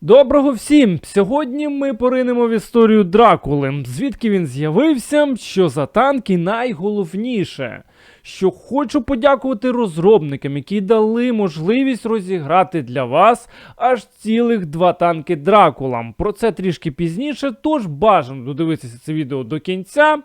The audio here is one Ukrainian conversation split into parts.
Доброго всім! Сьогодні ми поринемо в історію Дракули. Звідки він з'явився, що за танк і найголовніше, що хочу подякувати розробникам, які дали можливість розіграти для вас аж цілих два танки Дракула. Про це трішки пізніше, тож бажано додивитися це відео до кінця,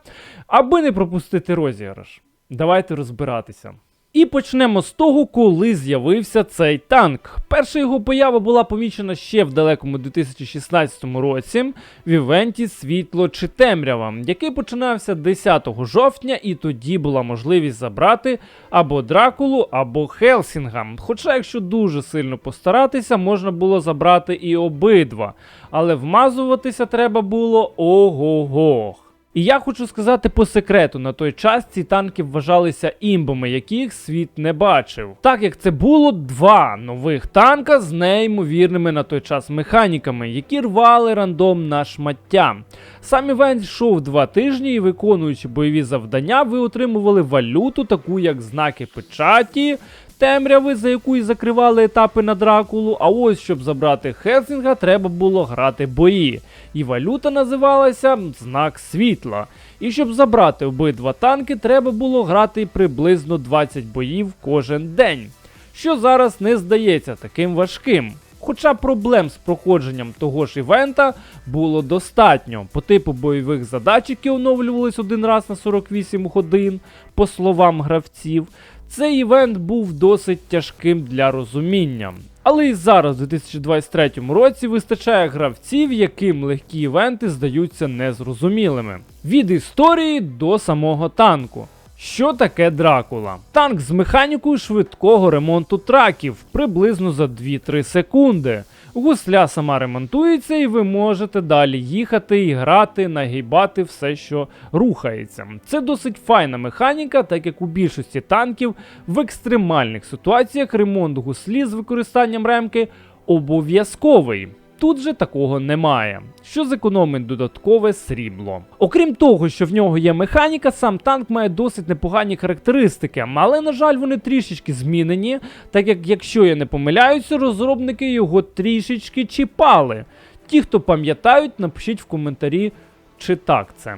аби не пропустити розіграш. Давайте розбиратися. І почнемо з того, коли з'явився цей танк. Перша його поява була помічена ще в далекому 2016 році в івенті Світло чи Темрява, який починався 10 жовтня, і тоді була можливість забрати або Дракулу, або Хелсінга. Хоча, якщо дуже сильно постаратися, можна було забрати і обидва, але вмазуватися треба було ого-го. І я хочу сказати по секрету, на той час ці танки вважалися імбами, яких світ не бачив. Так як це було два нових танка з неймовірними на той час механіками, які рвали рандом на шмаття. Сам івент йшов два тижні і виконуючи бойові завдання, ви отримували валюту, таку як знаки печаті. Темряви, за яку і закривали етапи на Дракулу, а ось щоб забрати Хелсінга, треба було грати бої. І валюта називалася Знак світла. І щоб забрати обидва танки, треба було грати приблизно 20 боїв кожен день, що зараз не здається таким важким. Хоча проблем з проходженням того ж івента було достатньо. По типу бойових задач, які оновлювались один раз на 48 годин, по словам гравців, цей івент був досить тяжким для розуміння. Але і зараз, у 2023 році, вистачає гравців, яким легкі івенти здаються незрозумілими. Від історії до самого танку. Що таке Дракула? Танк з механікою швидкого ремонту траків приблизно за 2-3 секунди. Гусля сама ремонтується, і ви можете далі їхати і грати, нагибати все, що рухається. Це досить файна механіка, так як у більшості танків в екстремальних ситуаціях ремонт гуслі з використанням ремки обов'язковий. Тут же такого немає, що зекономить додаткове срібло. Окрім того, що в нього є механіка, сам танк має досить непогані характеристики, але, на жаль, вони трішечки змінені, так як, якщо я не помиляюся, розробники його трішечки чіпали. Ті, хто пам'ятають, напишіть в коментарі, чи так це.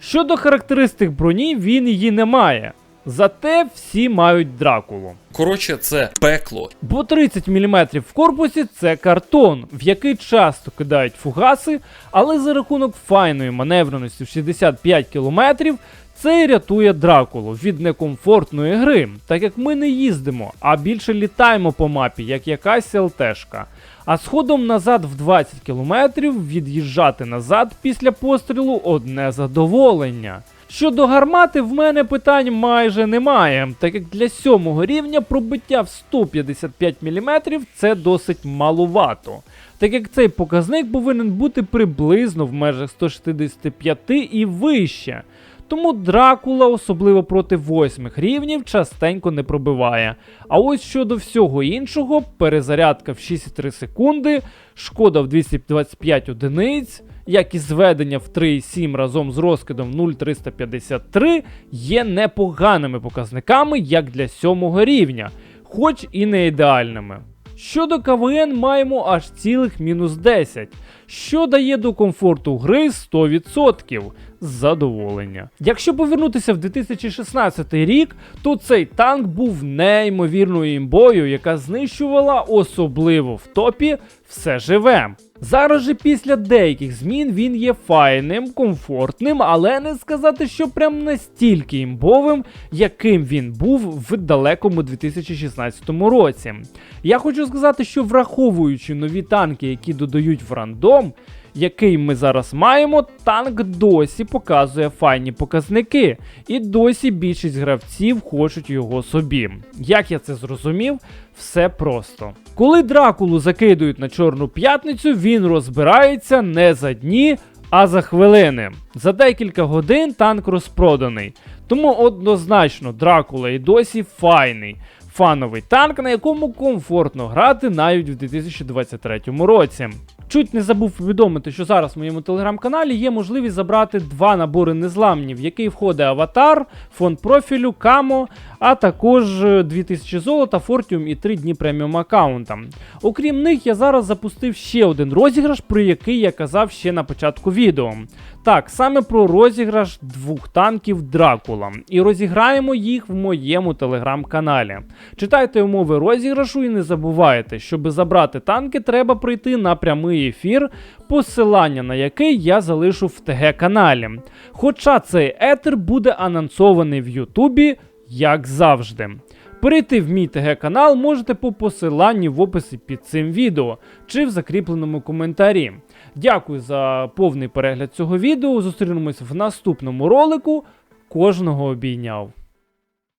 Щодо характеристик броні, він її не має. Зате всі мають дракулу. Коротше, це пекло. Бо 30 мм в корпусі це картон, в який часто кидають фугаси, але за рахунок файної маневреності в 65 км це і рятує Дракулу від некомфортної гри, так як ми не їздимо, а більше літаємо по мапі, як якась ЛТшка. А сходом назад в 20 км від'їжджати назад після пострілу одне задоволення. Щодо гармати, в мене питань майже немає, так як для сьомого рівня пробиття в 155 мм це досить малувато. Так як цей показник повинен бути приблизно в межах 165 і вище. Тому Дракула, особливо проти восьмих рівнів, частенько не пробиває. А ось щодо всього іншого, перезарядка в 6,3 секунди, шкода в 225 одиниць, як і зведення в 3,7 разом з розкидом 0,353 є непоганими показниками як для сьомого рівня, хоч і не ідеальними. Щодо КВН маємо аж цілих мінус 10, що дає до комфорту гри 100% задоволення. Якщо повернутися в 2016 рік, то цей танк був неймовірною імбою, яка знищувала особливо в топі все живе. Зараз же після деяких змін він є файним, комфортним, але не сказати, що прям настільки імбовим, яким він був в далекому 2016 році. Я хочу сказати, що враховуючи нові танки, які додають в рандом, який ми зараз маємо, танк досі показує файні показники, і досі більшість гравців хочуть його собі. Як я це зрозумів, все просто. Коли Дракулу закидують на Чорну п'ятницю, він розбирається не за дні, а за хвилини. За декілька годин танк розпроданий. Тому однозначно Дракула і досі файний. Фановий танк, на якому комфортно грати навіть в 2023 році. Чуть не забув повідомити, що зараз в моєму телеграм-каналі є можливість забрати два набори незламні, в який входить аватар, фонд профілю, камо, а також е, 2000 золота, фортіум і 3 дні преміум аккаунта. Окрім них, я зараз запустив ще один розіграш, про який я казав ще на початку відео. Так, саме про розіграш двох танків Дракула. І розіграємо їх в моєму телеграм-каналі. Читайте умови розіграшу і не забувайте, щоб забрати танки, треба прийти на прямий ефір, посилання на який я залишу в ТГ-каналі. Хоча цей етер буде анонсований в Ютубі, як завжди. Перейти в мій ТГ-канал можете по посиланні в описі під цим відео чи в закріпленому коментарі. Дякую за повний перегляд цього відео. Зустрінемось в наступному ролику. Кожного обійняв.